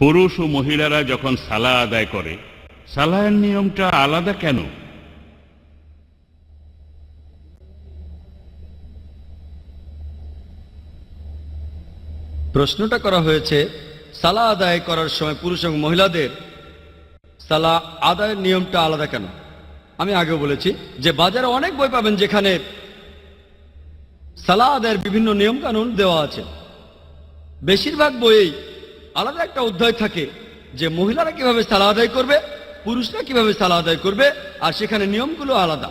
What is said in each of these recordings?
পুরুষ ও মহিলারা যখন সালা আদায় করে, সালাহের নিয়মটা আলাদা কেন? প্রশ্নটা করা হয়েছে সালা আদায় করার সময় পুরুষ এবং মহিলাদের সালা আদায়ের নিয়মটা আলাদা কেন? আমি আগেও বলেছি যে বাজারে অনেক বই পাবেন যেখানে সালা আদায়ের বিভিন্ন নিয়ম কানুন দেওয়া আছে। বেশিরভাগ বইয়েই আলাদা একটা অধ্যায় থাকে যে মহিলারা কীভাবে সালা আদায় করবে, পুরুষরা কীভাবে সালা আদায় করবে, আর সেখানে নিয়মগুলো আলাদা।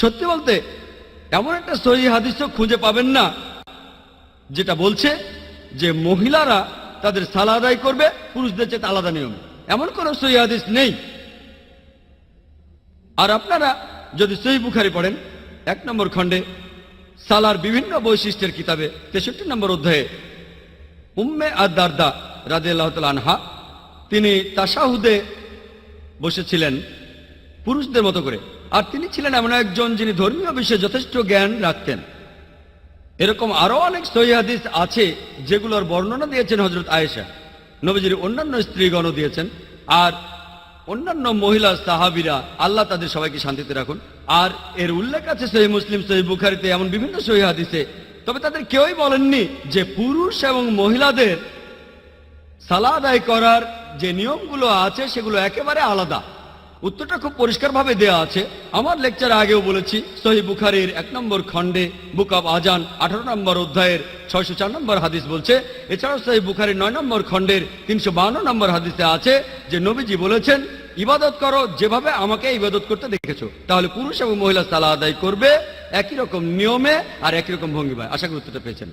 সত্যি বলতে, এমন একটা সহি হাদিসও খুঁজে পাবেন না, যেটা বলছে যে মহিলারা তাদের সালা আদায় করবে, পুরুষদের চেয়ে আলাদা নিয়ম। এমন কোন সহি হাদিস নেই। আর আপনারা যদি সহি বুখারি পড়েন, এক নম্বর খণ্ডে সালার বিভিন্ন বৈশিষ্ট্যের কিতাবে তেষট্টি নম্বর অধ্যায়ে উম্মে আর দারদা রাজে আনহা, তিনি তাসাহুদে বসেছিলেন পুরুষদের মতো করে। আর তিনি ছিলেন এমন একজন যিনি ধর্মীয় বিষয়ে যথেষ্ট জ্ঞান রাখতেন। এরকম আরও অনেক সহিহাদিস আছে যেগুলোর বর্ণনা দিয়েছেন হজরত আয়েশা। নবীজির অন্যান্য স্ত্রীগণও দিয়েছেন। আর অন্যান্য মহিলা সাহাবিরা, আল্লাহ তাদের সবাইকে শান্তিতে রাখুন। আর এর উল্লেখ আছে সহি মুসলিম, সহি বুখারিতে এমন বিভিন্ন সহি হাদিসে তবে তাদের কেউই বলেননি যে পুরুষ এবং মহিলাদের সালা আদায় করার যে নিয়মগুলো আছে, সেগুলো একেবারে আলাদা। উত্তরটা খুব পরিষ্কারভাবে দেয়া আছে। আমার লেকচার আগেও বলেছি, সহি বুখারির এক নম্বর খণ্ডে, বুক অব আজান আঠারো নম্বর অধ্যায়ের ছয়শো চার নম্বর হাদিস বলছে, এছাড়াও সহি বুখারির নয় নম্বর খণ্ডের তিনশো বাহান্ন নম্বর হাদিসে আছে যে নবীজি বলেছেন, ইবাদত করো, যেভাবে আমাকে ইবাদত করতে দেখেছ, তাহলে পুরুষ এবং মহিলা সালা আদায় করবে একই রকম নিয়মে আর একই রকম ভঙ্গিমায়। আশা করি উত্তরটা পেয়েছেন।